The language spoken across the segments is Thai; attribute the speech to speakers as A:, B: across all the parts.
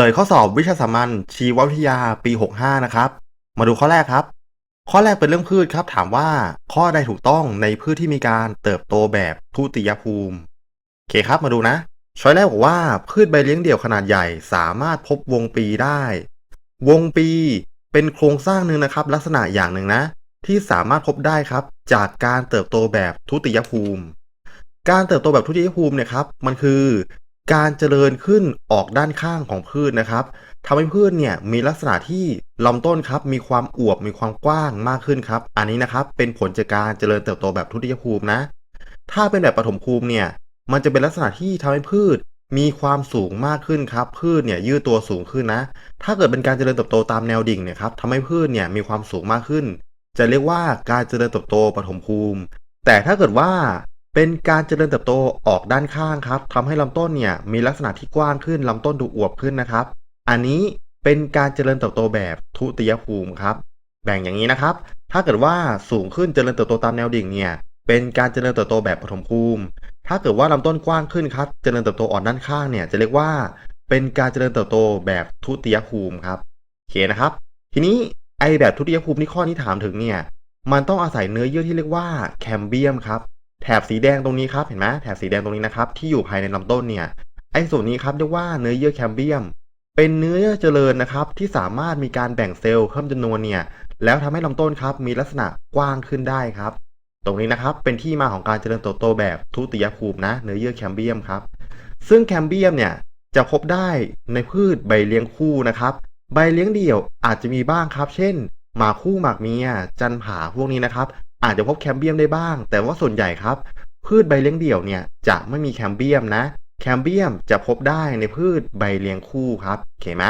A: ลยข้อสอบวิชาสามัญชีววิทยาปี 65 นะครับ มาดูข้อแรกครับ ข้อแรกเป็นเรื่องพืชครับถามว่าข้อใดถูกต้องในพืชที่มีการเติบโตแบบทุติยภูมิโอเคครับมาดูนะช้อยแรกบอกว่าพืชใบเลี้ยงเดี่ยวขนาดใหญ่สามารถพบวงปีได้ วงปีเป็นโครงสร้างหนึ่งนะครับ ลักษณะอย่างหนึ่งนะ ที่สามารถพบได้ครับ จากการเติบโตแบบทุติยภูมิ การเติบโตแบบทุติยภูมิเนี่ยครับ มันคือ การเจริญขึ้นออกด้านข้างของพืชนะครับทำให้พืชเนี่ยมีลักษณะที่ลำต้นครับมีความอวบมีความกว้างมากขึ้นครับ อันนี้นะครับเป็นผลจากการเจริญเติบโตแบบทุติยภูมินะ ถ้าเป็นแบบปฐมภูมิเนี่ยมันจะเป็นลักษณะที่ทำให้พืชมีความสูงมากขึ้นครับ พืชเนี่ยยืดตัวสูงขึ้นนะ ถ้าเกิดเป็นการเจริญเติบโตตามแนวดิ่งเนี่ยครับทำให้พืชเนี่ยมีความสูงมากขึ้น จะเรียกว่าการเจริญเติบโตปฐมภูมิ แต่ถ้าเกิดว่า เป็นการเจริญเติบโตออกด้านข้างครับทำให้ลำต้นเนี่ยมีลักษณะที่กว้างขึ้นลำต้นดูอวบขึ้นนะครับ อันนี้เป็นการเจริญเติบโตแบบทุติยภูมิครับ แบ่งอย่างนี้นะครับ ถ้าเกิดว่าสูงขึ้นเจริญเติบโตตามแนวดิ่งเนี่ย เป็นการเจริญเติบโตแบบปฐมภูมิ ถ้าเกิดว่าลำต้นกว้างขึ้นครับ เจริญเติบโตอ่อนด้านข้างเนี่ยจะเรียกว่า เป็นการเจริญเติบโตแบบทุติยภูมิครับโอเคนะครับ ทีนี้ไอแบบทุติยภูมิที่ข้อนี้ถามถึงเนี่ย มันต้องอาศัยเนื้อเยื่อที่เรียกว่าแคมเบียมครับ แถบสีแดงตรงนี้ครับเห็นไหมแถบสีแดงตรงนี้นะครับที่อยู่ภายในลำต้นเนี่ยไอ้ส่วนนี้ครับเรียกว่าเนื้อเยื่อแคมเบียม เป็นเนื้อเยื่อเจริญนะครับที่สามารถมีการแบ่งเซลล์เพิ่มจำนวนเนี่ยแล้วทำให้ลำต้นครับมีลักษณะกว้างขึ้นได้ครับ ตรงนี้นะครับเป็นที่มาของการเจริญเติบโตแบบทุติยภูมินะเนื้อเยื่อแคมเบียมครับซึ่งแคมเบียมเนี่ยจะพบได้ในพืชใบเลี้ยงคู่นะครับ ใบเลี้ยงเดี่ยวอาจจะมีบ้างครับ เช่น หมากคู่หมากเมียจันผาพวกนี้นะครับ อาจจะพบแคมเบียมได้บ้าง แต่ว่าส่วนใหญ่ครับ พืชใบเลี้ยงเดี่ยวเนี่ยจะไม่มีแคมเบียมนะ แคมเบียมจะพบได้ในพืชใบเลี้ยงคู่ครับโอเคไหม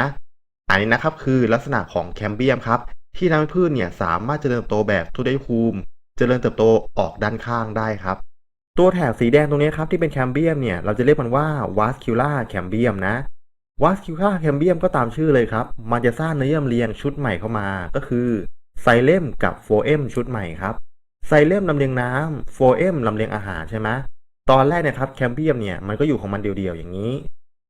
A: อันนี้นะครับคือลักษณะของแคมเบียมครับ ที่ทำให้พืชเนี่ยสามารถเจริญเติบโตแบบทุติยภูมิเจริญเติบโตออกด้านข้างได้ครับ ตัวแถบสีแดงตรงนี้ครับที่เป็นแคมเบียมเนี่ยเราจะเรียกมันว่า vascular cambium นะ vascular cambium ก็ตามชื่อเลยครับ มันจะสร้างเนื้อเยื่อเรียงชุดใหม่เข้ามา ก็คือไซเลมกับโฟเอมชุดใหม่ครับ ไซเลมลำเลียงน้ำโฟเอมลำเลียงอาหารใช่ไหมตอนแรกเนี่ยครับแคมเบียมเนี่ยมันก็อยู่ของมันเดียวๆอย่างนี้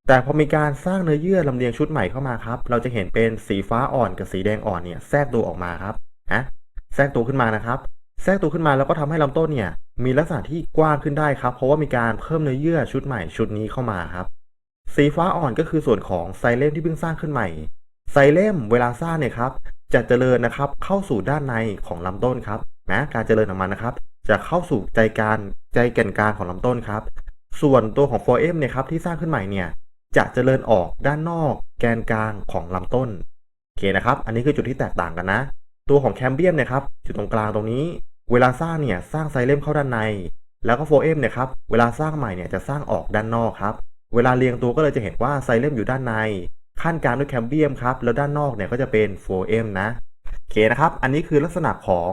A: แต่พอมีการสร้างเนื้อเยื่อลำเลียงชุดใหม่เข้ามาครับ เราจะเห็นเป็นสีฟ้าอ่อนกับสีแดงอ่อนเนี่ยแทรกตัวออกมาครับนะแทรกตัวขึ้นมานะครับ แทรกตัวขึ้นมาแล้วก็ทำให้ลำต้นเนี่ยมีลักษณะที่กว้างขึ้นได้ครับ เพราะว่ามีการเพิ่มเนื้อเยื่อชุดใหม่ชุดนี้เข้ามาครับ สีฟ้าอ่อนก็คือส่วนของไซเลมที่เพิ่งสร้างขึ้นใหม่ ไซเลมเวลาสร้างเนี่ยครับจะเจริญนะครับเข้าสู่ด้านในของลำต้นครับ นะการเจริญของมันนะครับ จะเข้าสู่ใจกลางใจแก่นกลางของลำต้นครับ ส่วนตัวของโฟเอมเนี่ยครับที่สร้างขึ้นใหม่เนี่ยจะเจริญออกด้านนอกแกนกลางของลำต้นโอเคนะครับ อันนี้คือจุดที่แตกต่างกันนะ ตัวของแคมเบียมเนี่ยครับอยู่ตรงกลางตรงนี้ เวลาสร้างเนี่ยสร้างไซเลมเข้าด้านใน แล้วก็โฟเอมเนี่ยครับเวลาสร้างใหม่เนี่ยจะสร้างออกด้านนอกครับ เวลาเรียงตัวก็เลยจะเห็นว่าไซเลมอยู่ด้านใน ขั้นกลางด้วยแคมเบียมครับแล้วด้านนอกเนี่ยก็จะเป็นโฟเอมนะโอเคนะครับ อันนี้คือลักษณะของ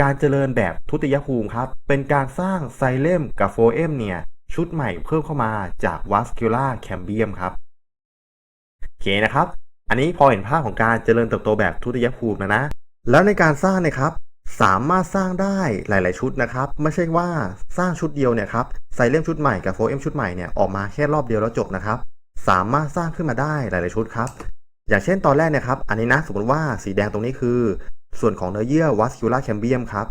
A: การเจริญแบบทุติยภูมิครับ เป็นการสร้างไซเลมกับโฟเอมเนี่ยชุดใหม่เพิ่มเข้ามาจากวัสคิล่าแคมเบียมครับโอเคนะครับ อันนี้พอเห็นภาพของการเจริญเติบโตแบบทุติยภูมินะนะ แล้วในการสร้างเนี่ยครับสามารถสร้างได้หลาย ๆ ชุดนะครับ ไม่ใช่ว่าสร้างชุดเดียวเนี่ยครับไซเลมชุดใหม่กับโฟเอมชุดใหม่เนี่ยออกมาแค่รอบเดียวแล้วจบนะครับ สามารถสร้างขึ้นมาได้หลาย ๆ ชุดครับ อย่างเช่นตอนแรกเนี่ยครับ อันนี้นะสมมติว่าสีแดงตรงนี้คือ ส่วนของเนื้อเยื่อวัสคิล่าแคมเบียมครับ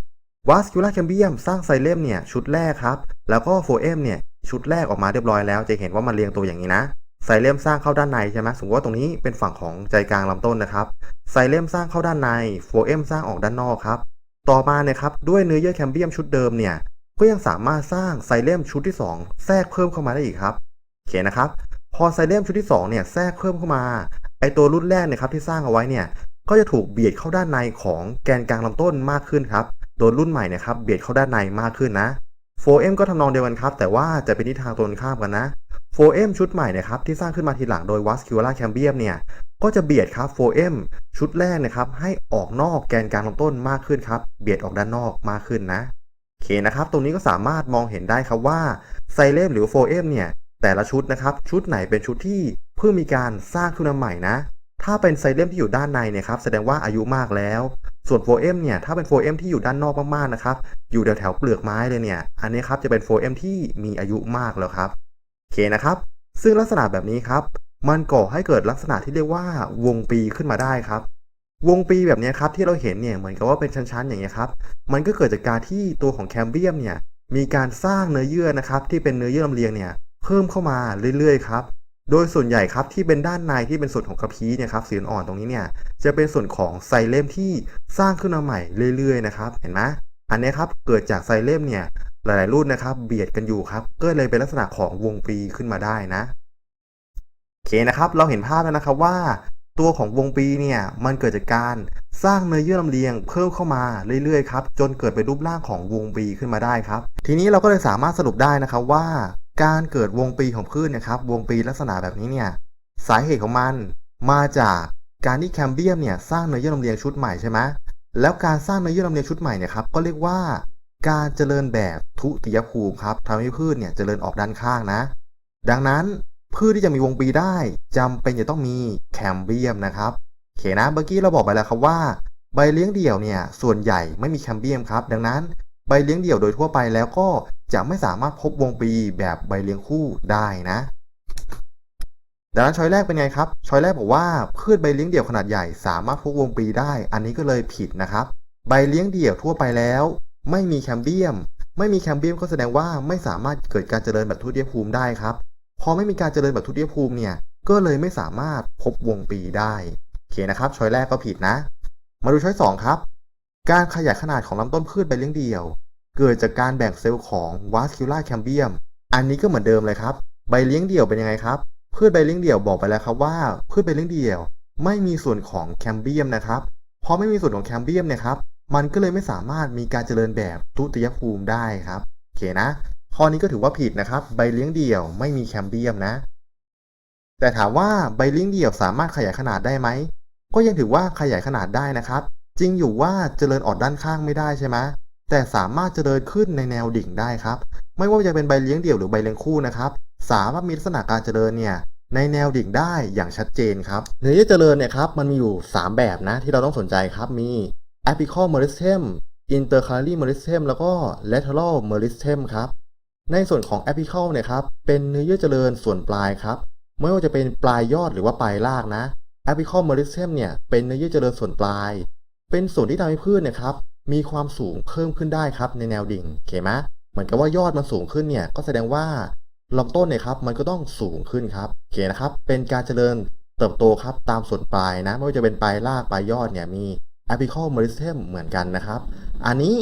A: วัสคิล่าแคมเบียมสร้างไซเลมเนี่ยชุดแรกครับ แล้วก็โฟเอมเนี่ยชุดแรกออกมาเรียบร้อยแล้ว จะเห็นว่ามันเรียงตัวอย่างนี้นะไซเลมสร้างเข้าด้านในใช่ไหมสมมติว่าตรงนี้เป็นฝั่งของใจกลางลำต้นนะครับไซเลมสร้างเข้าด้านในโฟเอมสร้างออกด้านนอกครับต่อมาเนี่ยครับด้วยเนื้อเยื่อแคมเบียมชุดเดิมเนี่ยก็ยังสามารถสร้างไซเลมชุดที่ 2 แทรกเพิ่มเข้ามาได้อีกครับโอเคนะครับ พอไซเลมชุดที่2เนี่ยแทรกเพิ่มเข้ามาไอตัวรุ่นแรกเนี่ยครับที่สร้างเอาไว้เนี่ย ก็จะถูกเบียดเข้าด้านในของแกนกลางลำต้นมากขึ้นครับ โดนรุ่นใหม่เนี่ยครับเบียดเข้าด้านในมากขึ้นนะโฟเอมก็ทำนองเดียวกันครับ แต่ว่าจะเป็นทิศทางตรงข้ามกันนะโฟเอมชุดใหม่เนี่ยครับที่สร้างขึ้นมาทีหลังโดยวัสคิวล่าแคมเบียมเนี่ยก็จะเบียดครับโฟเอมชุดแรกนะครับให้ออกนอกแกนกลางลำต้นมากขึ้นครับ เบียดออกด้านนอกมากขึ้นนะโอเคนะครับ ตรงนี้ก็สามารถมองเห็นได้ครับว่าไซเลมหรือโฟเอมเนี่ยแต่ละชุดนะครับชุดไหนเป็นชุดที่เพิ่งมีการสร้างขึ้นมาใหม่นะ ถ้าเป็นไซเลมที่อยู่ด้านในเนี่ยครับแสดงว่าอายุมากแล้ว ส่วนโฟเอมเนี่ยถ้าเป็นโฟเอมที่อยู่ด้านนอกมากๆนะครับอยู่แถวๆเปลือกไม้เลยเนี่ยอันนี้ครับจะเป็นโฟเอมที่มีอายุมากแล้วครับโอเคนะครับซึ่งลักษณะแบบนี้ครับ มันก่อให้เกิดลักษณะที่เรียกว่าวงปีขึ้นมาได้ครับ วงปีแบบนี้ครับที่เราเห็นเนี่ยเหมือนกับว่าเป็นชั้นๆอย่างเงี้ยครับมันก็เกิดจากการที่ตัวของแคมเบียมเนี่ยมีการสร้างเนื้อเยื่อนะครับที่เป็นเนื้อเยื่อลำเลียงเนี่ยเพิ่มเข้ามาเรื่อยๆครับ โดยส่วนใหญ่ครับที่เป็นด้านในที่เป็นส่วนของกระพี้เนี่ยครับสีอ่อนตรงนี้เนี่ยจะเป็นส่วนของไซเลมที่สร้างขึ้นมาใหม่เรื่อยๆนะครับเห็นไหมอันนี้ครับเกิดจากไซเลมเนี่ยหลายๆรุ่นนะครับ เบียดกันอยู่ครับก็เลยเป็นลักษณะของวงปีขึ้นมาได้นะโอเคนะครับ เราเห็นภาพแล้วนะครับว่า ตัวของวงปีเนี่ยมันเกิดจากการสร้างเนื้อเยื่อลำเลียงเพิ่มเข้ามาเรื่อยๆครับจนเกิดเป็นรูปร่างของวงปีขึ้นมาได้ครับ ทีนี้เราก็เลยสามารถสรุปได้นะครับว่า การเกิดวงปีของพืชเนะครับ วงปีลักษณะแบบนี้เนี่ยสาเหตุของมันมาจากการที่แคมเบียมเนี่ยสร้างเนื้อเยื่อลำเลียงชุดใหม่ใช่ไหมแล้วการสร้างเนื้อเยื่อลำเลียงชุดใหม่เนี่ยครับก็เรียกว่าการเจริญแบบทุติยภูมิครับทำให้พืชเนี่ยเจริญออกด้านข้างนะ ดังนั้นพืชที่จะมีวงปีได้จำเป็นจะต้องมีแคมเบียมนะครับโอเคนะเมื่อกี้เราบอกไปแล้วครับว่า ใบเลี้ยงเดี่ยวเนี่ยส่วนใหญ่ไม่มีแคมเบียมครับ ดังนั้นใบเลี้ยงเดี่ยวโดยทั่วไปแล้วก็ จะไม่สามารถพบวงปีแบบใบเลี้ยงคู่ได้นะ ดังนั้นช้อยแรกเป็นไงครับช้อยแรกบอกว่าพืชใบเลี้ยงเดี่ยวขนาดใหญ่สามารถพบวงปีได้ อันนี้ก็เลยผิดนะครับ ใบเลี้ยงเดี่ยวทั่วไปแล้ว ไม่มีแคมเบียม ไม่มีแคมเบียมก็แสดงว่าไม่สามารถเกิดการเจริญแบบทุติยภูมิได้ครับพอไม่มีการเจริญแบบทุติยภูมิเนี่ยก็เลยไม่สามารถพบวงปีได้โอเคนะครับช้อยแรกก็ผิดนะ มาดูช้อยสองครับ การขยายขนาดของลำต้นพืชใบเลี้ยงเดี่ยว เกิดจากการแบ่งเซลล์ของวัสคิล a าแคมเบียมอันนี้ก็เหมือนเดิมเลยครับ ใบเลี้ยงเดี่ยวเป็นยังไงครับพืชใบเลี้ยงเดี่ยวบอกไปแล้วครับว่าพืชใบเลี้ยงเดี่ยว ไม่มีส่วนของแคมเบียมนะครับพอไม่มีส่วนของแคมเบียมเนี่ยครับมันก็เลยไม่สามารถมีการเจริญแบบทุติยภูมิได้ครับโอเคนะข้อนี้ก็ถือว่าผิดนะครับ ใบเลี้ยงเดี่ยวไม่มีแคมเบียมนะ แต่ถามว่าใบเลี้ยงเดี่ยวสามารถขยายขนาดได้ไหมก็ยังถือว่าขยายขนาดได้นะครับ จริงอยู่ว่าเจริญออกด้านข้างไม่ได้ใช่ไหม แต่สามารถเจริญขึ้นในแนวดิ่งได้ครับ ไม่ว่าจะเป็นใบเลี้ยงเดี่ยวหรือใบเลี้ยงคู่นะครับ สามารถมีลักษณะการเจริญเนี่ยในแนวดิ่งได้อย่างชัดเจนครับเนื้อเยื่อเจริญเนี่ยครับมันมีอยู่ 3 แบบนะที่เราต้องสนใจครับมี apical meristem intercalary meristem แล้วก็ lateral meristem ครับในส่วนของ apical เนี่ยครับเป็นเนื้อเยื่อเจริญส่วนปลายครับไม่ว่าจะเป็นปลายยอดหรือว่าปลายรากนะ apical meristem เนี่ยเป็นเนื้อเยื่อเจริญส่วนปลาย เป็นส่วนที่ทำให้พืชเนี่ยครับ มีความสูงเพิ่มขึ้นได้ครับในแนวดิ่งโอเคไหมเหมือนกับว่ายอดมันสูงขึ้นเนี่ยก็แสดงว่าลำต้นเนี่ยครับมันก็ต้องสูงขึ้นครับโอเคนะครับ เป็นการเจริญเติบโตครับตามส่วนปลายนะ ไม่ว่าจะเป็นปลายรากปลายยอดเนี่ยมี apical meristem เหมือนกันนะครับ อันนี้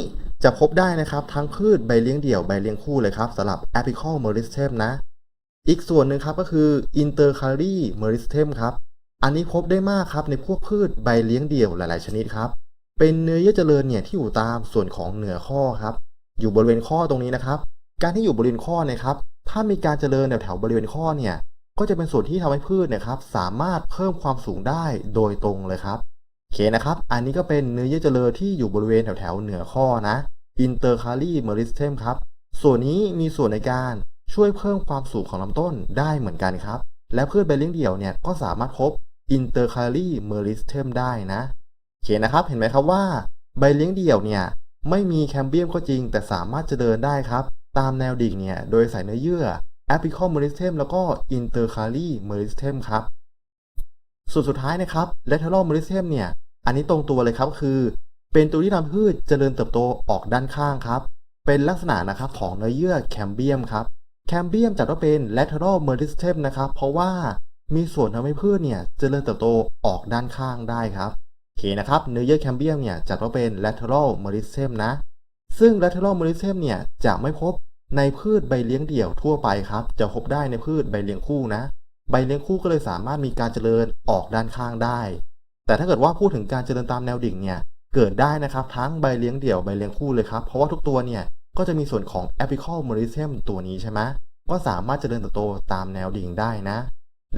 A: จะพบได้นะครับทั้งพืชใบเลี้ยงเดี่ยวใบเลี้ยงคู่เลยครับสำหรับ apical meristem นะ อีกส่วนหนึ่งครับก็คือ intercalary meristem ครับ อันนี้พบได้มากครับในพวกพืชใบเลี้ยงเดี่ยวหลาย ๆ ชนิดครับ เป็นเนื้อเยื่อเจริญเนี่ยที่อยู่ตามส่วนของเหนือข้อครับ อยู่บริเวณข้อตรงนี้นะครับ การที่อยู่บริเวณข้อเนะครับ ถ้ามีการเจริญแถวๆบริเวณข้อเนี่ย ก็จะเป็นส่วนที่ทำให้พืชเนะครับ สามารถเพิ่มความสูงได้โดยตรงเลยครับโอเคนะครับ อันนี้ก็เป็นเนื้อเยื่อเจริญที่อยู่บริเวณแถวๆเหนือข้อนะ intercalary meristem ครับ ส่วนนี้มีส่วนในการช่วยเพิ่มความสูงของลำต้นได้เหมือนกันครับ และพืชใบเลี้ยงเดี่ยวเนี่ยก็สามารถพบ intercalary meristem ได้นะ เคนะครับ เห็นไหมครับว่าใบเลี้ยงเดี่ยวเนี่ยไม่มีแคมเบียมก็จริง แต่สามารถจะเดินได้ครับ ตามแนวดิ่งเนี่ยโดยใส่เนื้อเยื่อ apical meristem แล้วก็ intercalary meristem ครับส่วนสุดท้ายนะครับ lateral meristem เนี่ยอันนี้ตรงตัวเลยครับคือ เป็นตัวที่ทำพืชเจริญเติบโตออกด้านข้างครับ เป็นลักษณะนะครับของเนื้อเยื่อแคมเบียมครับแคมเบียมจัดว่าเป็น lateral meristem นะครับ เพราะว่ามีส่วนทำให้พืชเนี่ยเจริญเติบโตออกด้านข้างได้ครับ เคนะครับเนื้อเยื่อแคมเบียมเนี่ยจัดว่าเป็น lateral meristem นะ ซึ่ง lateral meristem เนี่ยจะไม่พบในพืชใบเลี้ยงเดี่ยวทั่วไปครับ จะพบได้ในพืชใบเลี้ยงคู่นะ ใบเลี้ยงคู่ก็เลยสามารถมีการเจริญออกด้านข้างได้ แต่ถ้าเกิดว่าพูดถึงการเจริญตามแนวดิ่งเนี่ยเกิดได้นะครับทั้งใบเลี้ยงเดี่ยวใบเลี้ยงคู่เลยครับ เพราะว่าทุกตัวเนี่ยก็จะมีส่วนของ apical meristem ตัวนี้ใช่ไหมก็สามารถเจริญเติบโตตามแนวดิ่งได้นะ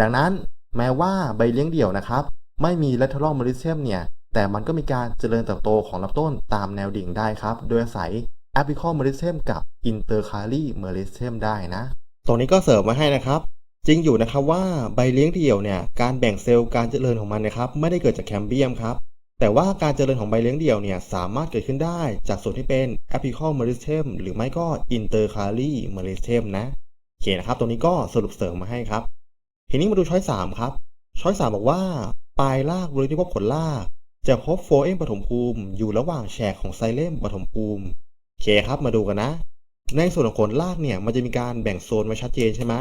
A: ดังนั้นแม้ว่าใบเลี้ยงเดี่ยวนะครับ ไม่มี lateral meristem เนี่ย แต่มันก็มีการเจริญเติบโตของลำต้นตามแนวดิ่งได้ครับ โดยอาศัย apical meristem กับ intercalary meristem ได้นะ ตรงนี้ก็เสริมมาให้นะครับจริงอยู่นะครับว่าใบเลี้ยงเดี่ยวเนี่ยการแบ่งเซลล์การเจริญของมันนะครับไม่ได้เกิดจากแคมเบียมครับแต่ว่าการเจริญของใบเลี้ยงเดี่ยวเนี่ยสามารถเกิดขึ้นได้จากส่วนที่เป็น apical meristem หรือไม่ก็ intercalary meristem นะโอเคนะครับตรงนี้ก็สรุปเสริมมาให้ครับ ทีนี้มาดูช้อยสามครับช้อยสามบอกว่า ปลายรากบริเวณที่พบขนรากจะพบโฟเอมปฐมภูมิ อยู่ระหว่างแฉกของไซเลมปฐมภูมิโอเคครับมาดูกันนะ ในส่วนของขนรากเนี่ยมันจะมีการแบ่งโซนไว้ชัดเจนใช่ไหม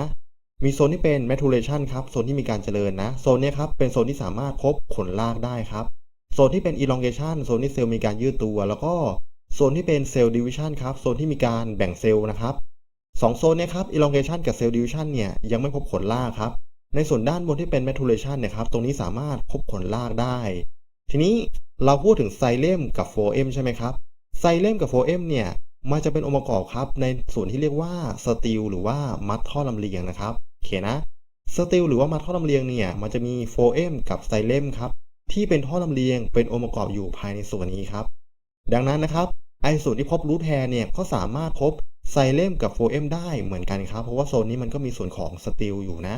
A: มีโซนที่เป็น maturation ครับโซนที่มีการเจริญนะโซนนี้ครับเป็นโซนที่สามารถพบขนรากได้ครับโซนที่เป็น elongation โซนที่เซลล์มีการยืดตัว แล้วก็โซนที่เป็น cell division ครับโซนที่มีการแบ่งเซลล์นะครับสองโซนนี้ครับ elongation กับ cell division เนี่ยยังไม่พบขนรากครับ ในส่วนด้านบนที่เป็น maturation นี่ยครับ ตรงนี้สามารถพบขนรากได้ ทีนี้เราพูดถึงไซเลมกับโฟเอมใช่ไหมครับ ไซเลมกับโฟเอมเนี่ยมันจะเป็นองค์ประกอบครับในส่วนที่เรียกว่าสตีลหรือว่ามัดท่อลำเลียงนะครับโอเคนะสตีลหรือว่ามัดท่อลำเลียงเนี่ยมันจะมีโฟเอมกับไซเลมครับที่เป็นท่อลำเลียงเป็นองค์ประกอบอยู่ภายในส่วนนี้ครับ ดังนั้นนะครับไอส่วนที่พบรูทแฮร์เนี่ยก็สามารถพบไซเลมกับโฟเอมได้เหมือนกันครับ เพราะว่าโซนนี้มันก็มีส่วนของสตีลอยู่นะ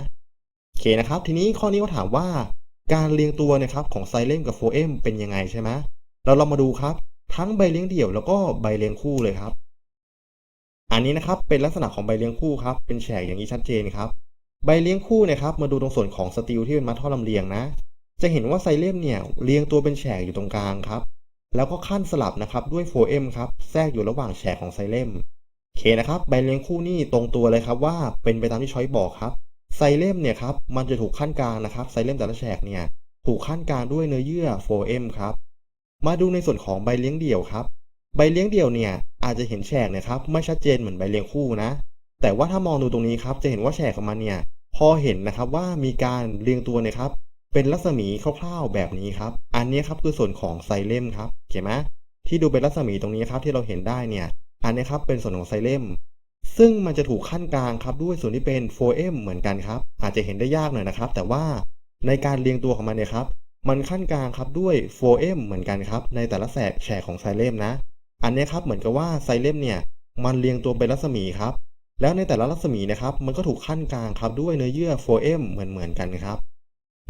A: โอเคนะครับ ทีนี้ข้อนี้ก็ถามว่าการเรียงตัวนะครับของไซเลมกับโฟเอมเป็นยังไงใช่ไหมเราลองมาดูครับ ทั้งใบเลี้ยงเดี่ยวแล้วก็ใบเลี้ยงคู่เลยครับ อันนี้นะครับเป็นลักษณะของใบเลี้ยงคู่ครับเป็นแฉกอย่างนี้ชัดเจนครับใบเลี้ยงคู่นะครับมาดูตรงส่วนของสตีลที่เป็นมัดท่อลำเลียงนะ จะเห็นว่าไซเลมเนี่ยเรียงตัวเป็นแฉกอยู่ตรงกลางครับแล้วก็ขั้นสลับนะครับด้วยโฟเอมครับแทรกอยู่ระหว่างแฉกของไซเลมโอเคนะครับใบเลี้ยงคู่นี่ตรงตัวเลยครับว่าเป็นไปตามที่ช้อยบอกครับ ไซเลมเนี่ยครับมันจะถูกขั้นกลางนะครับไซเลมแต่ละแฉกเนี่ยถูกขั้นกลางด้วยเนื้อเยื่อโฟมครับมาดูในส่วนของใบเลี้ยงเดี่ยวครับ ใบเลี้ยงเดี่ยวเนี่ยอาจจะเห็นแฉกนะครับไม่ชัดเจนเหมือนใบเลี้ยงคู่นะ แต่ว่าถ้ามองดูตรงนี้ครับจะเห็นว่าแฉกของมันเนี่ยพอเห็นนะครับว่ามีการเรียงตัวเนี่ยครับเป็นรัศมีคร่าวๆแบบนี้ครับอันนี้ครับคือส่วนของไซเลมครับเห็นไหมที่ดูเป็นรัศมีตรงนี้ครับที่เราเห็นได้เนี่ยอันนี้ครับเป็นส่วนของไซเลม ซึ่งมันจะถูกขั้นกลางครับด้วยส่วนที่เป็นโฟเอมเหมือนกันครับ อาจจะเห็นได้ยากหน่อยนะครับ แต่ว่าในการเรียงตัวของมันเนี่ยครับ มันขั้นกลางครับด้วยโฟเอมเหมือนกันครับ ในแต่ละแสกแฉกของไซเลมนะ อันนี้ครับเหมือนกับว่าไซเลมเนี่ย มันเรียงตัวเป็นรัศมีครับ แล้วในแต่ละรัศมีนะครับ มันก็ถูกขั้นกลางครับด้วยเนื้อเยื่อโฟเอมเหมือนเหมือนกันครับ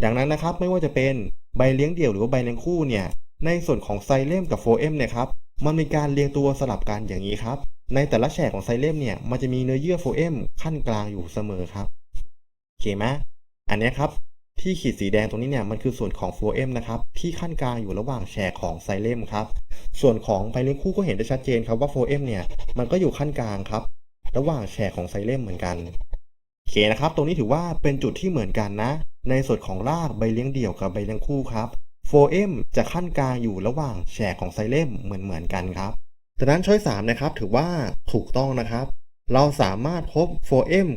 A: ดังนั้นนะครับไม่ว่าจะเป็นใบเลี้ยงเดี่ยวหรือว่าใบเลี้ยงคู่เนี่ย ในส่วนของไซเลมกับโฟเอมเนี่ยครับ มันมีการเรียงตัวสลับกันอย่างนี้ครับ ในแต่ละแฉกของไซเลมเนี่ย มันจะมีเนื้อเยื่อโฟเอมขั้นกลางอยู่เสมอครับโอเคไหมอันนี้ครับที่ขีดสีแดงตรงนี้เนี่ยมันคือส่วนของโฟเอมนะครับที่ขั้นกลางอยู่ระหว่างแฉกของไซเลมครับส่วนของไบเลี้ยงคู่ก็เห็นได้ชัดเจนครับว่าโฟเอมเนี่ยมันก็อยู่ขั้นกลางครับ ระหว่างแฉกของไซเลมเหมือนกันโอเคนะครับ ตรงนี้ถือว่าเป็นจุดที่เหมือนกันนะ ในส่วนของรากใบเลี้ยงเดี่ยวกับใบเลี้ยงคู่ครับโฟเอมจะขั้นกลางอยู่ระหว่างแฉกของไซเลมเหมือนเหมือนกันครับ ดังนั้นช้อยสามนะครับถือว่าถูกต้องนะครับ เราสามารถพบโฟเอม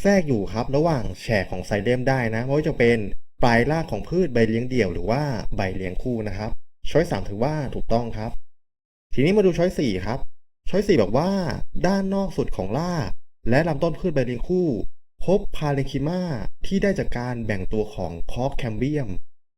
A: แทรกอยู่ครับระหว่างแฉกของไซเลมได้นะไม่ว่าจะเป็นปลายรากของพืชใบเลี้ยงเดี่ยวหรือว่าใบเลี้ยงคู่นะครับ ช้อยสามถือว่าถูกต้องครับ ทีนี้มาดูช้อยสี่ครับ ช้อยสี่บอกว่า ด้านนอกสุดของรากและลำต้นพืชใบเลี้ยงคู่ พบพาเลนคิมาที่ได้จากการแบ่งตัวของคอฟแคมเบียม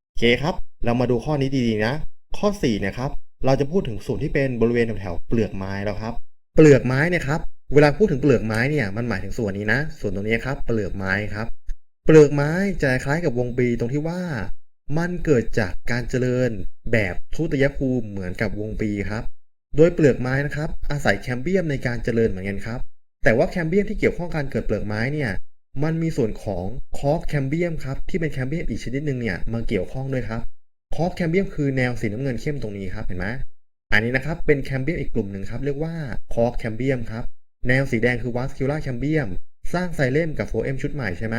A: โอเคครับ เรามาดูข้อนี้ดีๆนะ ข้อ4เนี่ยครับ เราจะพูดถึงส่วนที่เป็นบริเวณแถวๆเปลือกไม้แล้วครับ เปลือกไม้เนี่ยครับเวลาพูดถึงเปลือกไม้เนี่ยมันหมายถึงส่วนนี้นะ ส่วนตรงนี้ครับ เปลือกไม้ครับ เปลือกไม้จะคล้ายกับวงปีตรงที่ว่า มันเกิดจากการเจริญแบบทุติยภูมิเหมือนกับวงปีครับ โดยเปลือกไม้นะครับ อาศัยแคมเบียมในการเจริญเหมือนกันครับ แต่ว่าแคมเบียมที่เกี่ยวข้องการเกิดเปลือกไม้เนี่ยมันมีส่วนของคอร์แคมเบียมครับที่เป็นแคมเบียมอีกชนิดหนึ่งเนี่ยมาเกี่ยวข้องด้วยครับ คอร์แคมเบียมคือแนวสีน้ำเงินเข้มตรงนี้ครับเห็นไหมอันนี้นะครับเป็นแคมเบียมอีกกลุ่มหนึ่งครับเรียกว่าคอร์แคมเบียมครับแนวสีแดงคือวัสคิล่าแคมเบียมสร้างไซเลมกับโฟเอมชุดใหม่ใช่ไหม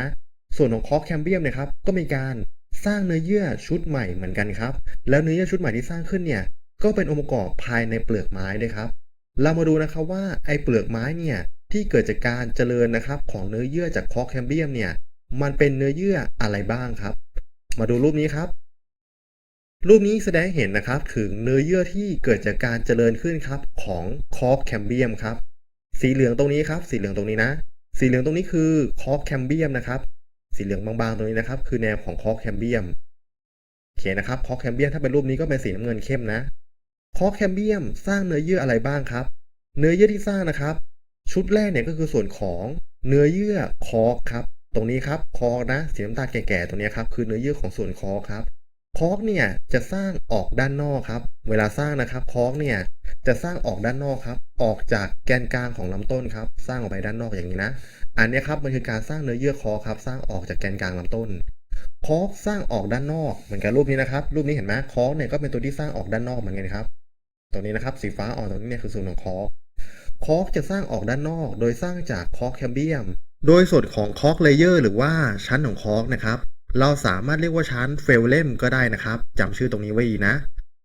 A: ส่วนของคอร์แคมเบียมนี่ยครับก็มีการสร้างเนื้อเยื่อชุดใหม่เหมือนกันครับ แล้วเนื้อเยื่อชุดใหม่ที่สร้างขึ้นเนี่ยก็เป็นองค์ประกอบภายในเปลือกไม้ด้วยครับ เรามาดูนะครับว่าไอ้เปลือกไม้เนี่ยที่เกิดจากการเจริญนะครับของเนื้อเยื่อจากคอร์แคมเบียมเนี่ยมันเป็นเนื้อเยื่ออะไรบ้างครับ มาดูรูปนี้ครับ รูปนี้แสดงเห็นนะครับถึงเนื้อเยื่อที่เกิดจากการเจริญขึ้นครับของคอร์แคมเบียมครับ สีเหลืองตรงนี้ครับ สีเหลืองตรงนี้นะ สีเหลืองตรงนี้คือคอร์แคมเบียมนะครับ สีเหลืองบางๆตรงนี้นะครับ คือแนวของคอร์แคมเบียมโอเคนะครับคอร์แคมเบียมถ้าเป็นรูปนี้ก็เป็นสีน้ำเงินเข้มนะคอร์แคมเบียมสร้างเนื้อเยื่ออะไรบ้างครับ เนื้อเยื่อที่สร้างนะครับ ชุดแรกเนี่ยก็คือส่วนของเนื้อเยื่อคอร์ครับ ตรงนี้ครับคอร์นะสีน้ำตาลแก่ๆตรงนี้ครับคือเนื้อเยื่อของส่วนคอร์ครับ คอร์กเนี่ยจะสร้างออกด้านนอกครับ เวลาสร้างนะครับคอร์กเนี่ยจะสร้างออกด้านนอกครับ ออกจากแกนกลางของลำต้นครับ สร้างออกไปด้านนอกอย่างนี้นะ อันนี้ครับมันคือการสร้างเนื้อเยื่อคอร์กครับ สร้างออกจากแกนกลางลำต้นคอร์กสร้างออกด้านนอกเหมือนกับรูปนี้นะครับ รูปนี้เห็นไหมคอร์กเนี่ยก็เป็นตัวที่สร้างออกด้านนอกเหมือนกันครับตรงนี้นะครับสีฟ้าอ่อนตรงนี้เนี่ยคือส่วนของคอร์กคอร์กจะสร้างออกด้านนอก โดยสร้างจากคอร์กแคมเบียม โดยส่วนของคอร์กเลเยอร์หรือว่าชั้นของคอร์กนะครับ เราสามารถเรียกว่าชั้นเฟลเลมก็ได้นะครับจำชื่อตรงนี้ไว้ดีนะ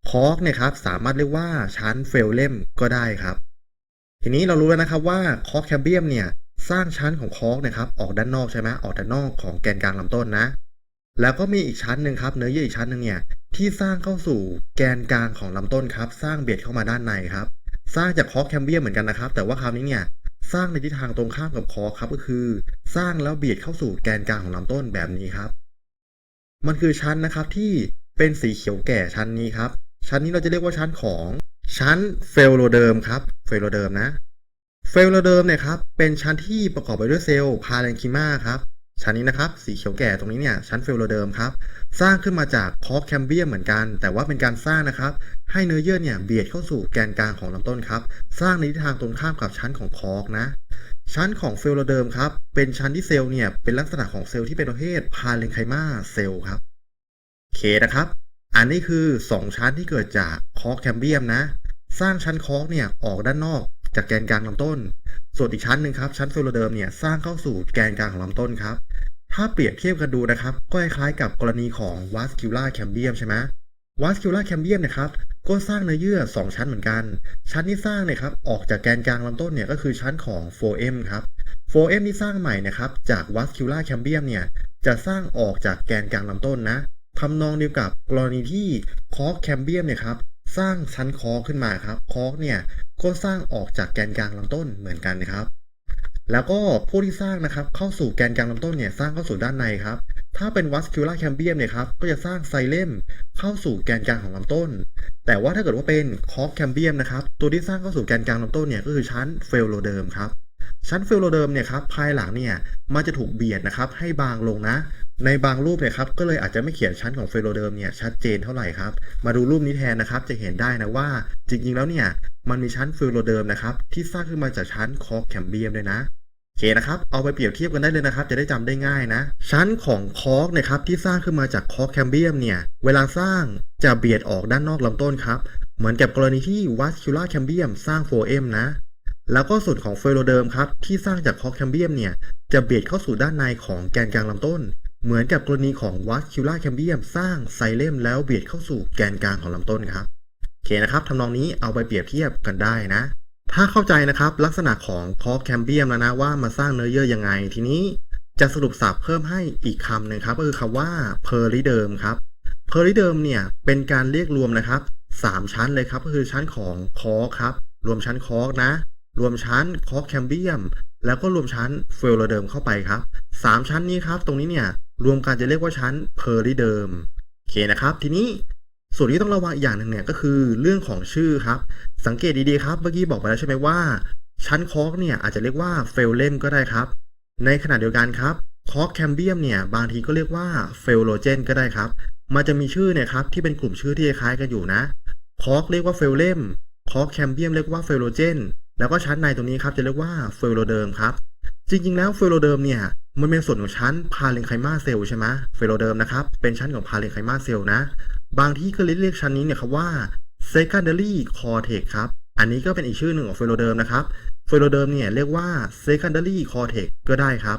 A: คอร์กเนี่ยครับสามารถเรียกว่าชั้นเฟลเลมก็ได้ครับ ทีนี้เรารู้แล้วนะครับว่าคอร์กแคมเบียมเนี่ยสร้างชั้นของคอร์กนะครับออกด้านนอกใช่ไหมออกด้านนอกของแกนกลางลำต้นนะ แล้วก็มีอีกชั้นหนึ่งครับ เนื้อเยื่ออีกชั้นหนึ่งเนี่ยที่สร้างเข้าสู่แกนกลางของลำต้นครับ สร้างเบียดเข้ามาด้านในครับ สร้างจากคอร์กแคมเบียมเหมือนกันนะครับ แต่ว่าคราวนี้เนี่ยสร้างในทิศทางตรงข้ามกับคอร์กครับก็คือ สร้างแล้วเบียดเข้าสู่แกนกลางของลำต้นแบบนี้ครับ มันคือชั้นนะครับที่เป็นสีเขียวแก่ชั้นนี้ครับ ชั้นนี้เราจะเรียกว่าชั้นของชั้นเฟลโลเดิมครับเฟลโลเดิมนะเฟลโลเดิมเนี่ยครับเป็นชั้นที่ประกอบไปด้วยเซลล์พาเรนคิมาครับชั้นนี้นะครับสีเขียวแก่ตรงนี้เนี่ยชั้นเฟลโลเดิมครับสร้างขึ้นมาจากคอร์กแคมเบียมเหมือนกัน แต่ว่าเป็นการสร้างนะครับให้เนื้อเยื่อเนี่ยเบียดเข้าสู่แกนกลางของลำต้นครับสร้างในทิศทางตรงข้ามกับชั้นของคอร์กนะ ชั้นของเฟลโลเดิมครับ เป็นชั้นที่เซลล์เนี่ยเป็นลักษณะของเซลล์ที่เป็นประเภทพาเรนไคมาเซลล์ครับเคนะครับ อันนี้คือ 2 ชั้นที่เกิดจากคอร์แคมเบียมนะ สร้างชั้นคอร์เนี่ยออกด้านนอกจากแกนกลางลำต้น ส่วนอีกชั้นหนึ่งครับ ชั้นเฟลโลเดิมเนี่ยสร้างเข้าสู่แกนกลางของลำต้นครับ ถ้าเปรียบเทียบกันดูนะครับ ก็คล้ายกับกรณีของวัสคิล่าแคมเบียมใช่ไหมวัสคิล่าแคมเบียมนะครับ ก็สร้างเนื้อเยื่อ 2 ชั้นเหมือนกัน ชั้นที่สร้างเนี่ยครับออกจากแกนกลางลำต้นเนี่ยก็คือชั้นของ 4M ครับ 4M ที่สร้างใหม่นะครับจากวัสคิล่าแคมเบียมเนี่ยจะสร้างออกจากแกนกลางลำต้นนะทำนองเดียวกับกรณีที่คอร์แคมเบียมเนี่ยครับสร้างชั้นคอร์ขึ้นมาครับคอร์เนี่ยก็สร้างออกจากแกนกลางลำต้นเหมือนกันนะครับ แล้วก็ผู้ที่สร้างนะครับเข้าสู่แกนกลางลำต้นเนี่ยสร้างเข้าสู่ด้านในครับ ถ้าเป็นวัสคิล่าแคมเบียมเนี่ยครับก็จะสร้างไซเลมเข้าสู่แกนกลางของลำต้น แต่ว่าถ้าเกิดว่าเป็นคอร์กแคมเบียมนะครับตัวที่สร้างเข้าสู่แกนกลางลำต้นเนี่ยก็คือชั้นเฟลโลเดิมครับชั้นเฟลโลเดิมเนี่ยครับภายหลังเนี่ยมันจะถูกเบียดนะครับให้บางลงนะ ในบางรูปเนี่ยครับก็เลยอาจจะไม่เขียนชั้นของเฟลโลเดิมเนี่ยชัดเจนเท่าไหร่ครับมาดูรูปนี้แทนนะครับจะเห็นได้นะว่าจริงๆแล้วเนี่ยมันมีชั้นเฟลโลเดิมนะครับที่สร้างขึ้นมาจากชั้นคอร์กแคมเบียมด้วยนะ เคนะครับ เอาไปเปรียบเทียบกันได้เลยนะครับ จะได้จำได้ง่ายนะ ชั้นของคอร์กนะครับที่สร้างขึ้นมาจากคอร์กแคมเบียมเนี่ย เวลาสร้างจะเบียดออกด้านนอกลำต้นครับ เหมือนกับกรณีที่วัสคิล่าแคมเบียมสร้าง 4M นะ แล้วก็ส่วนของเฟโลเดิมครับที่สร้างจากคอร์กแคมเบียมเนี่ยจะเบียดเข้าสู่ด้านในของแกนกลางลำต้น เหมือนกับกรณีของวัสคิล่าแคมเบียมสร้างไซเลมแล้วเบียดเข้าสู่แกนกลางของลำต้นครับ โอเคนะครับทำนองนี้เอาไปเปรียบเทียบกันได้นะ ถ้าเข้าใจนะครับลักษณะของคอร์กแคมเบียมแล้วนะว่ามาสร้างเนื้อเยื่อยังไง ทีนี้จะสรุปศัพท์เพิ่มให้อีกคำหนึ่งครับก็คือคำว่าเพอริเดิมครับเพอริเดิมเนี่ยเป็นการเรียกรวมนะครับสามชั้นเลยครับก็คือชั้นของคอร์ครับรวมชั้นคอร์กนะ รวมชั้นคอร์กแคมเบียม แล้วก็รวมชั้นเฟลโลเดิมเข้าไปครับสามชั้นนี้ครับ ตรงนี้เนี่ยรวมกันจะเรียกว่าชั้นเพอริเดิมโอเคนะครับ ทีนี้ ส่วนที่ต้องระวังอีกอย่างหนึ่งเนี่ยก็คือเรื่องของชื่อครับ สังเกตดีๆครับ เมื่อกี้บอกไปแล้วใช่ไหมว่า ชั้นคอร์กเนี่ยอาจจะเรียกว่าเฟลเลมก็ได้ครับ ในขณะเดียวกันครับคอร์กแคมเบียมเนี่ยบางทีก็เรียกว่าเฟลโลเจนก็ได้ครับ มันจะมีชื่อเนี่ยครับที่เป็นกลุ่มชื่อที่คล้ายกันอยู่นะคอร์กเรียกว่าเฟลเลมคอร์กแคมเบียมเรียกว่าเฟลโลเจนแล้วก็ชั้นในตรงนี้ครับจะเรียกว่าเฟลโลเดิมครับจริงๆแล้วเฟลโลเดิมเนี่ยมันเป็นส่วนของชั้นพาเลนไคมาเซลใช่ไหมเฟลโลเดิมนะครับเป็นชั้นของพาเลนไคมาเซลนะ บางที่ก็เรียกชั้นนี้เนี่ยครับว่า secondary cortex ครับ อันนี้ก็เป็นอีกชื่อหนึ่งของเฟโลเดิมนะครับเฟโลเดิมเนี่ยเรียกว่า secondary cortex ก็ได้ครับ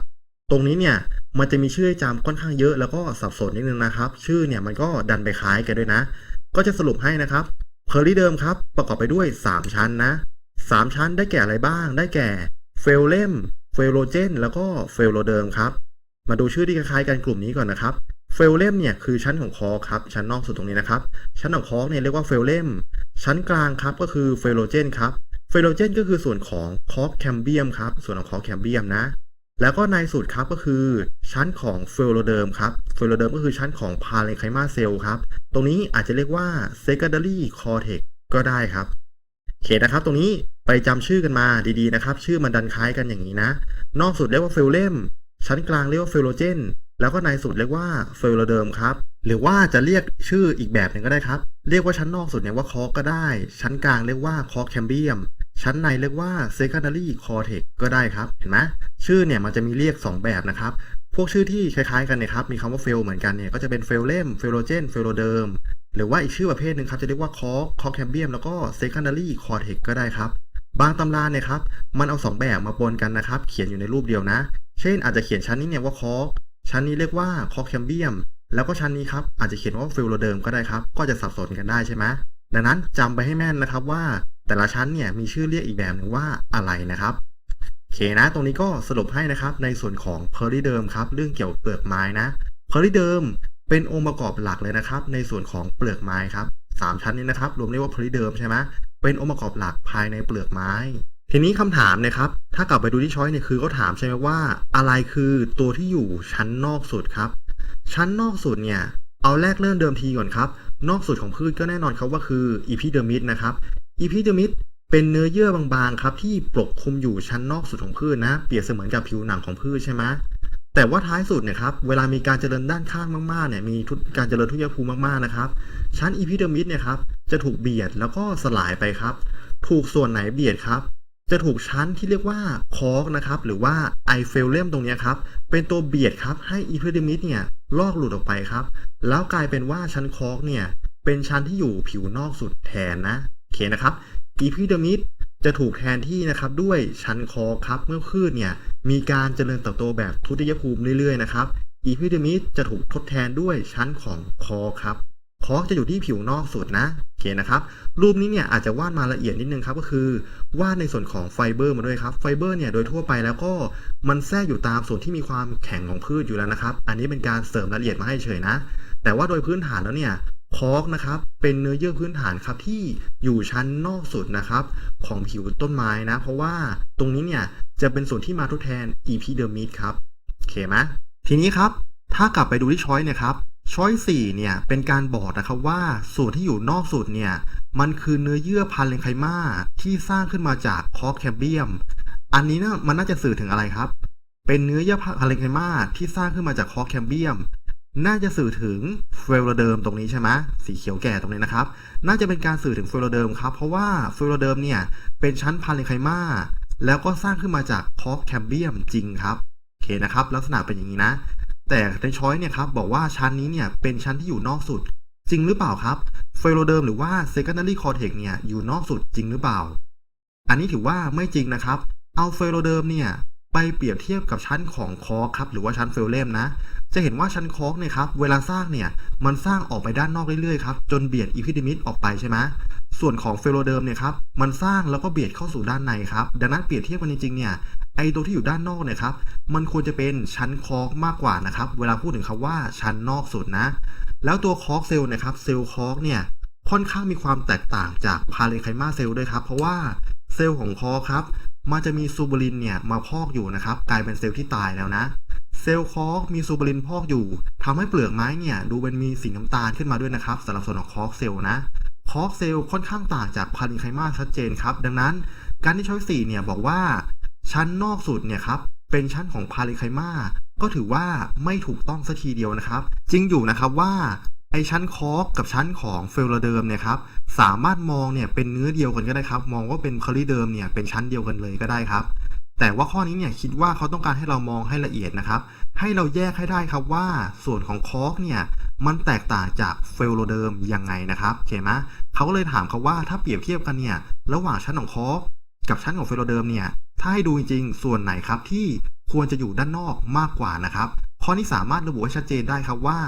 A: ตรงนี้เนี่ยมันจะมีชื่อจำค่อนข้างเยอะแล้วก็สับสนนิดนึงนะครับ ชื่อเนี่ยมันก็ดันไปคล้ายกันด้วยนะ ก็จะสรุปให้นะครับเพอร์ลี่เดิมครับ ประกอบไปด้วย 3 ชั้นนะ 3 ชั้นได้แก่อะไรบ้าง ได้แก่เฟลเลมเฟลโลเจนแล้วก็เฟลโลเดิมครับ มาดูชื่อที่คล้ายกันกลุ่มนี้ก่อนนะครับ เฟลเลมเนี่ยคือชั้นของคอครับ ชั้นนอกสุดตรงนี้นะครับ ชั้นของคอเนี่ยเรียกว่าเฟลเลมชั้นกลางครับก็คือเฟโลเจนครับเฟโลเจนก็คือส่วนของคอแคมเบียมครับ ส่วนของคอแคมเบียมนะ แล้วก็ในสุดครับก็คือชั้นของเฟโลเดิมครับ เฟโลเดิมก็คือชั้นของพาเลนไคมาเซลล์ครับ ตรงนี้อาจจะเรียกว่า secondary cortex ก็ได้ครับโอเคนะครับ ตรงนี้ไปจำชื่อกันมาดีๆนะครับ ชื่อมันดันคล้ายกันอย่างนี้นะ นอกสุดเรียกว่าเฟลเลมชั้นกลางเรียกว่าเฟโลเจน แล้วก็ในสุดเรียกว่าเฟลเดิมครับ หรือว่าจะเรียกชื่ออีกแบบหนึ่งก็ได้ครับ เรียกว่าชั้นนอกสุดเนี่ยว่าคอก็ได้ ชั้นกลางเรียกว่าคอแคมเบียม ชั้นในเรียกว่า secondary cortex ก็ได้ครับ เห็นไหมชื่อเนี่ยมันจะมีเรียก 2 แบบนะครับ พวกชื่อที่คล้ายๆกันนี่ยครับ มีคำว่าเฟลเหมือนกันเนี่ย ก็จะเป็นเฟลเลมเฟลโลเจนเฟลโลเดิม หรือว่าอีกชื่อประเภทหนึ่งครับ จะเรียกว่าคอคอแคมเบียมแล้วก็ secondary cortex ก็ได้ครับ บางตำราเนี่ยครับ มันเอา 2 แบบมาปนกันนะครับ เขียนอยู่ในรูปเดียวนะ เช่นอาจจะเขียนชั้นนี้เนี่ยว่าคอ ชั้นนี้เรียกว่าคอแคมเบียมแล้วก็ชั้นนี้ครับอาจจะเขียนว่าฟิลโลเดิมก็ได้ครับ ก็จะสับสนกันได้ใช่ไหมดังนั้นจำไปให้แม่นนะครับว่า แต่ละชั้นเนี่ยมีชื่อเรียกอีกแบบหนึ่งว่าอะไรนะครับโอเคนะ ตรงนี้ก็สรุปให้นะครับในส่วนของเพอร์ y เดิมครับเรื่องเกี่ยวกับเปลือกไม้นะเพอร์ y เดิมเป็นองค์ประกอบหลักเลยนะครับ ในส่วนของเปลือกไม้ครับสามชั้นนี้นะครับรวมเรียกว่าเพอร์ y เดิมใช่ไหมเป็นองค์ประกอบหลักภายในเปลือกไม้ ทีนี้คำถามนะครับ ถ้ากลับไปดูที่ช้อยเนี่ยคือเขาถามใช่ไหมว่า อะไรคือตัวที่อยู่ชั้นนอกสุดครับ ชั้นนอกสุดเนี่ย เอาแรกเริ่มเดิมทีก่อนครับ นอกสุดของพืชก็แน่นอนครับว่าคืออีพิเดอร์มิดนะครับอีพิเดอร์มิดเป็นเนื้อเยื่อบางๆครับที่ปกคลุมอยู่ชั้นนอกสุดของพืชนะ เปรียบเสมือนกับผิวหนังของพืชใช่ไหมแต่ว่าท้ายสุดเนี่ยครับเวลามีการเจริญด้านข้างมากๆเนี่ยมีการเจริญทุกยภูมิมากๆนะครับ ชั้นอีพิเดอร์มิดเนี่ยครับจะถูกเบียดแล้วก็สลายไปครับ ถูกส่วนไหนเบียดครับ จะถูกชั้นที่เรียกว่าคอร์กนะครับหรือว่าไอเฟลเลมตรงนี้ครับเป็นตัวเบียดครับให้อีพิเดอร์มิดเนี่ยลอกหลุดออกไปครับ แล้วกลายเป็นว่าชั้นคอร์กเนี่ยเป็นชั้นที่อยู่ผิวนอกสุดแทนนะโอเคนะครับอีพิเดอร์มิดจะถูกแทนที่นะครับด้วยชั้นคอครับเมื่อพืชเนี่ยมีการเจริญเติบโตแบบทุติยภูมิเรื่อยๆนะครับอีพิเดมิดจะถูกทดแทนด้วยชั้นของคอครับ คอร์กจะอยู่ที่ผิวนอกสุดนะโอเคนะครับ รูปนี้เนี่ยอาจจะวาดมาละเอียดนิดนึงครับก็คือวาดในส่วนของไฟเบอร์มาด้วยครับไฟเบอร์เนี่ยโดยทั่วไปแล้วก็มันแทรกอยู่ตามส่วนที่มีความแข็งของพืชอยู่แล้วนะครับ อันนี้เป็นการเสริมรายละเอียดมาให้เฉยนะ แต่ว่าโดยพื้นฐานแล้วเนี่ยคอร์กนะครับเป็นเนื้อเยื่อพื้นฐานครับที่อยู่ชั้นนอกสุดนะครับของผิวต้นไม้นะ เพราะว่าตรงนี้เนี่ยจะเป็นส่วนที่มาทดแทนอีพิเดอร์มิดครับโอเคไหมทีนี้ครับถ้ากลับไปดูที่ช้อยเนี่ยครับ ช้อยสี่เนี่ยเป็นการบอกนะครับว่าส่วนที่อยู่นอกสุดเนี่ยมันคือเนื้อเยื่อพันเลงไคมาที่สร้างขึ้นมาจากคอร์แคมเบียม อันนี้นะมันน่าจะสื่อถึงอะไรครับ เป็นเนื้อเยื่อพันเลงไคมาที่สร้างขึ้นมาจากคอร์แคมเบียม น่าจะสื่อถึงเฟลโรเดิมตรงนี้ใช่ไหมสีเขียวแก่ตรงนี้นะครับ น่าจะเป็นการสื่อถึงเฟลโรเดิมครับ เพราะว่าเฟลโรเดิมเนี่ยเป็นชั้นพันเลงไคมาแล้วก็สร้างขึ้นมาจากคอร์แคมเบียมจริงครับโอเคนะครับ ลักษณะเป็นอย่างนี้นะ แต่ในช้อยเนี่ยครับบอกว่าชั้นนี้เนี่ยเป็นชั้นที่อยู่นอกสุด จริงหรือเปล่าครับเฟโรเดิมหรือว่า secondary cortex เนี่ยอยู่นอกสุดจริงหรือเปล่า อันนี้ถือว่าไม่จริงนะครับ เอาเฟโรเดิมเนี่ยไปเปรียบเทียบกับชั้นของคอร์ครับหรือว่าชั้นเฟลเลมนะ จะเห็นว่าชั้นคอร์กเนี่ยครับเวลาสร้างเนี่ยมันสร้างออกไปด้านนอกเรื่อยๆครับจนเบียดอีพิดิมิดออกไปใช่ไหมส่วนของเฟโรเดิมเนี่ยครับมันสร้างแล้วก็เบียดเข้าสู่ด้านในครับดังนั้นเปรียบเทียบกันจริงๆเนี่ย ไอตัวที่อยู่ด้านนอกเนี่ยครับ มันควรจะเป็นชั้นคอร์กมากกว่านะครับ เวลาพูดถึงคำว่าชั้นนอกสุดนะ แล้วตัวคอร์กเซลล์นะครับ เซลล์คอร์กเนี่ย ค่อนข้างมีความแตกต่างจากพาเลนไคมาเซลล์ด้วยครับ เพราะว่าเซลล์ของคอร์กครับ มันจะมีซูบอรินเนี่ยมาพอกอยู่นะครับ กลายเป็นเซลล์ที่ตายแล้วนะ เซลล์คอร์กมีซูบอรินพอกอยู่ทำให้เปลือกไม้เนี่ย ดูเป็นมีสีน้ำตาลขึ้นมาด้วยนะครับสำหรับส่วนของคอร์กเซลล์นะคอร์กเซลล์ค่อนข้างต่างจากพาเลนไคมาชัดเจนครับ ดังนั้นการที่ช้อยสี่เนี่ยบอกว่า ชั้นนอกสุดเนี่ยครับเป็นชั้นของพาเลนไคมาก็ถือว่าไม่ถูกต้องสัทีเดียวนะครับ จริงอยู่นะครับว่าไอชั้นคอร์กกับชั้นของเฟลโรเดิมเนี่ยครับสามารถมองเนี่ยเป็นเนื้อเดียวกันก็ได้ครับ มองว่าเป็นคอรีเดิมเนี่ยเป็นชั้นเดียวกันเลยก็ได้ครับ แต่ว่าข้อนี้เนี่ยคิดว่าเขาต้องการให้เรามองให้ละเอียดนะครับ ให้เราแยกให้ได้ครับว่าส่วนของคอร์กเนี่ยมันแตกต่างจากเฟลโรเดิมยังไงนะครับโอเคไหมเขาก็เลยถามเขาว่าถ้าเปรียบเทียบกันเนี่ยระหว่างชั้นของคอร์กกับชั้นของเฟลโรเดิมเนี่ย ถ้าให้ดูจริงๆ ส่วนไหนครับที่ควรจะอยู่ด้านนอกมากกว่านะครับ ข้อนี้สามารถระบุให้ชัดเจนได้ครับว่า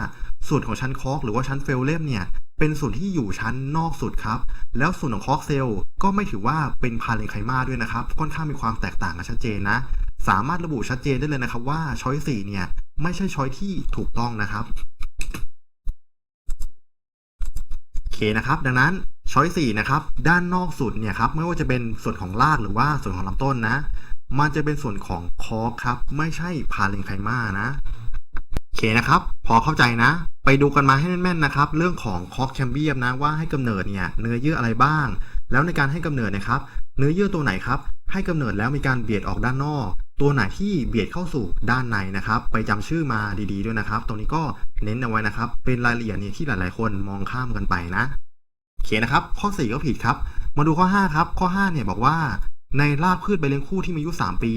A: ส่วนของชั้นคอร์กหรือว่าชั้นเฟลเลมเนี่ยเป็นส่วนที่อยู่ชั้นนอกสุดครับ แล้วส่วนของคอร์กเซลล์ก็ไม่ถือว่าเป็นพาเลนไคมาด้วยนะครับ ค่อนข้างมีความแตกต่างกันชัดเจนนะ สามารถระบุชัดเจนได้เลยนะครับว่าช้อยสี่เนี่ยไม่ใช่ช้อยที่ถูกต้องนะครับ โอเคนะครับ ดังนั้น ช้อยสี่นะครับ ด้านนอกสุดเนี่ยครับไม่ว่าจะเป็นส่วนของรากหรือว่าส่วนของลำต้นนะ มันจะเป็นส่วนของคอครับ ไม่ใช่พาเลนไคมานะโอเคนะครับ พอเข้าใจนะ ไปดูกันมาให้แม่นๆนะครับ เรื่องของคอร์กแคมเบียมนะว่าให้กำเนิดเนี่ยเนื้อเยื่ออะไรบ้าง แล้วในการให้กำเนิดนะครับ เนื้อเยื่อตัวไหนครับ ให้กำเนิดแล้วมีการเบียดออกด้านนอก ตัวไหนที่เบียดเข้าสู่ด้านในนะครับ ไปจำชื่อมาดีๆด้วยนะครับ ตรงนี้ก็เน้นเอาไว้นะครับ เป็นรายละเอียดเนี่ยที่หลายๆ คนมองข้ามกันไปนะ เคนะครับ ข้อ 4 ก็ผิดครับ มาดูข้อ 5 ครับ ข้อ 5 เนี่ยบอกว่า ในรากพืชใบเลี้ยงคู่ที่มีอายุ 3 ปี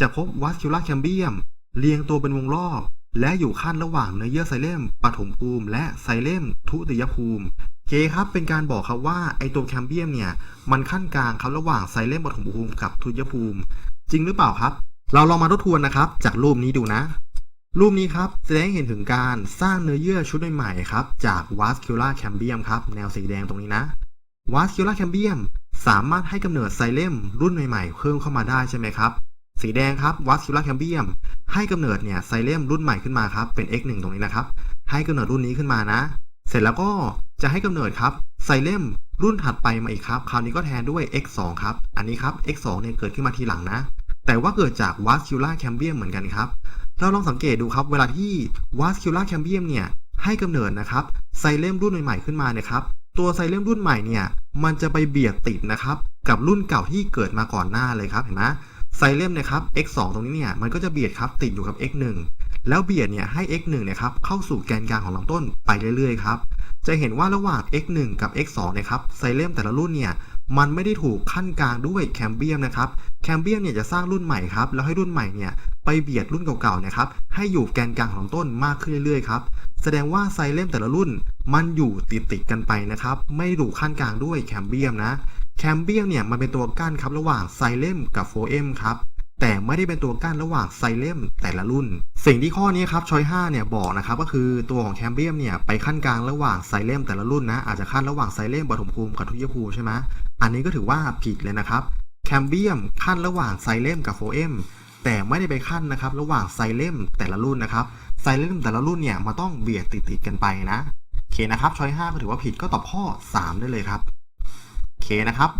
A: จะพบวัสคิ u ล r แคมเบียม เรียงตัวเป็นวงรอบ และอยู่ขั้นระหว่างเนื้อเยื่อไซเลมปฐมภูมิ และไซเลมทุติยภูมิเคครับเป็นการบอกครับว่าไอตัวแคมเบียมเนี่ยมันขั้นกลางครับระหว่างไซเลมปฐมภูมิกับทุติยภูมิ จริงหรือเปล่าครับ เราลองมาทบทวนนะครับ จากรูปนี้ดูนะ รูปนี้ครับแสดงให้เห็นถึงการสร้างเนื้อเยื่อชุดใหม่ๆครับจาก vascular cambium ครับแนวสีแดงตรงนี้นะ vascular cambium สามารถให้กำเนิดไซเลมรุ่นใหม่ๆเพิ่มเข้ามาได้ใช่ไหมครับ สีแดงครับ vascular cambium ให้กำเนิดเนี่ยไซเลมรุ่นใหม่ขึ้นมาครับเป็น x1 ตรงนี้นะครับ ให้กำเนิดรุ่นนี้ขึ้นมานะ เสร็จแล้วก็จะให้กำเนิดครับไซเลมรุ่นถัดไปมาอีกครับ คราวนี้ก็แทนด้วย x2 ครับอันนี้ครับ x2 เนี่ยเกิดขึ้นมาทีหลังนะ แต่ว่าเกิดจาก vascular cambium เหมือนกันครับ เราลองสังเกตดูครับ เวลาที่ vascular cambium เนี่ยให้กำเนิดนะครับไซเลมรุ่นใหม่ๆขึ้นมาเนี่ยครับ ตัวไซเลมรุ่นใหม่เนี่ยมันจะไปเบียดติดนะครับกับรุ่นเก่าที่เกิดมาก่อนหน้าเลยครับเห็นไหมไซเลมเนี่ยครับ x2 ตรงนี้เนี่ยมันก็จะเบียดครับติดอยู่กับ x1 แล้วเบียดเนี่ยให้ x1 เนี่ยครับเข้าสู่แกนกลางของลำต้นไปเรื่อยๆครับจะเห็นว่าระหว่าง x1 กับ x2 เนี่ยครับไซเลมแต่ละรุ่นเนี่ย มันไม่ได้ถูกขั้นกลางด้วยแคมเบียมนะครับแคมเบียมเนี่ยจะสร้างรุ่นใหม่ครับแล้วให้รุ่นใหม่เนี่ยไปเบียดรุ่นเก่าๆนะครับให้อยู่แกนกลางของต้นมากขึ้นเรื่อยๆครับแสดงว่าไซเลมแต่ละรุ่นมันอยู่ติดๆกันไปนะครับไม่ถูกขั้นกลางด้วยแคมเบียมนะแคมเบียมเนี่ยมันเป็นตัวกั้นครับระหว่างไซเลมกับโฟเอมครับ แต่ไม่ได้เป็นตัวกั้นระหว่างไซเลมแต่ละรุ่น สิ่งที่ข้อนี้ครับชอย5เนี่ยบอกนะครับก็คือตัวของแคมเบียมเนี่ยไปขั้นกลางระหว่างไซเลมแต่ละรุ่นนะอาจจะขั้นระหว่างไซเลมปฐมภูมิกับทุยภูมิใช่ไหมอันนี้ก็ถือว่าผิดเลยนะครับแคมเบียมขั้นระหว่างไซเลมกับโฟเอมแต่ไม่ได้ไปขั้นนะครับระหว่างไซเลมแต่ละรุ่นนะครับไซเลมแต่ละรุ่นเนี่ยมันต้องเบียดติดๆกันไปนะโอเคนะครับชอย5ก็ถือว่าผิดก็ตอบข้อ 3 ได้เลยครับโอเคนะครับ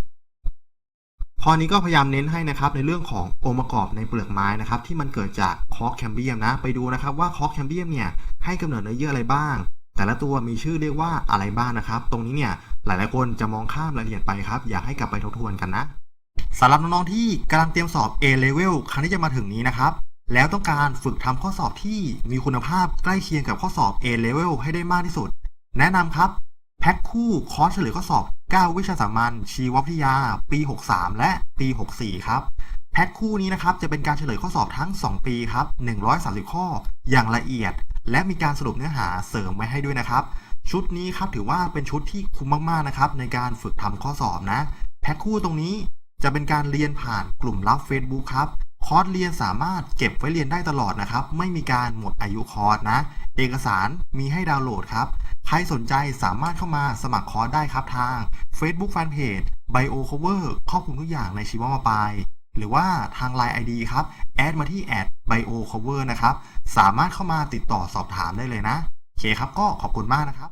A: ข้อนี้ก็พยายามเน้นให้นะครับในเรื่องขององค์ประกอบในเปลือกไม้นะครับที่มันเกิดจากคอร์คแคมเบียมนะไปดูนะครับว่าคอร์คแคมเบียมเนี่ยให้กำเนิดเนื้อเยื่ออะไรบ้าง แต่ละตัวมีชื่อเรียกว่าอะไรบ้างนะครับ ตรงนี้เนี่ยหลายๆคนจะมองข้ามรายละเอียดไปครับ อยากให้กลับไปทบทวนกันนะสำหรับน้องๆที่กำลังเตรียมสอบ A level ครั้งที่จะมาถึงนี้นะครับแล้วต้องการฝึกทำข้อสอบที่มีคุณภาพใกล้เคียงกับข้อสอบ A level ให้ได้มากที่สุด แนะนำครับแพ็คคู่คอร์สเฉลยข้อสอบ 9 วิชาสามัญชีววิทยา ปี 63 และปี 64 ครับ แพ็คคู่นี้นะครับจะเป็นการเฉลยข้อสอบทั้ง 2 ปีครับ 130 ข้อ อย่างละเอียด และมีการสรุปเนื้อหาเสริมไว้ให้ด้วยนะครับ ชุดนี้ครับถือว่าเป็นชุดที่คุ้มมากๆนะครับในการฝึกทำข้อสอบนะ แพ็คคู่ตรงนี้จะเป็นการเรียนผ่านกลุ่มลับ Facebook ครับคอร์สเรียนสามารถเก็บไว้เรียนได้ตลอดนะครับ ไม่มีการหมดอายุคอร์สนะ เอกสารมีให้ดาวน์โหลดครับ ใครสนใจสามารถเข้ามาสมัครคอร์สได้ครับทาง Facebook Fanpage Bio Cover ครอบคลุมทุกอย่างในชีวมปลายหรือว่าทาง Line ID ครับแอดมาที่แอด bio cover นะครับ สามารถเข้ามาติดต่อสอบถามได้เลยนะโอเคครับก็ขอบคุณมากนะครับ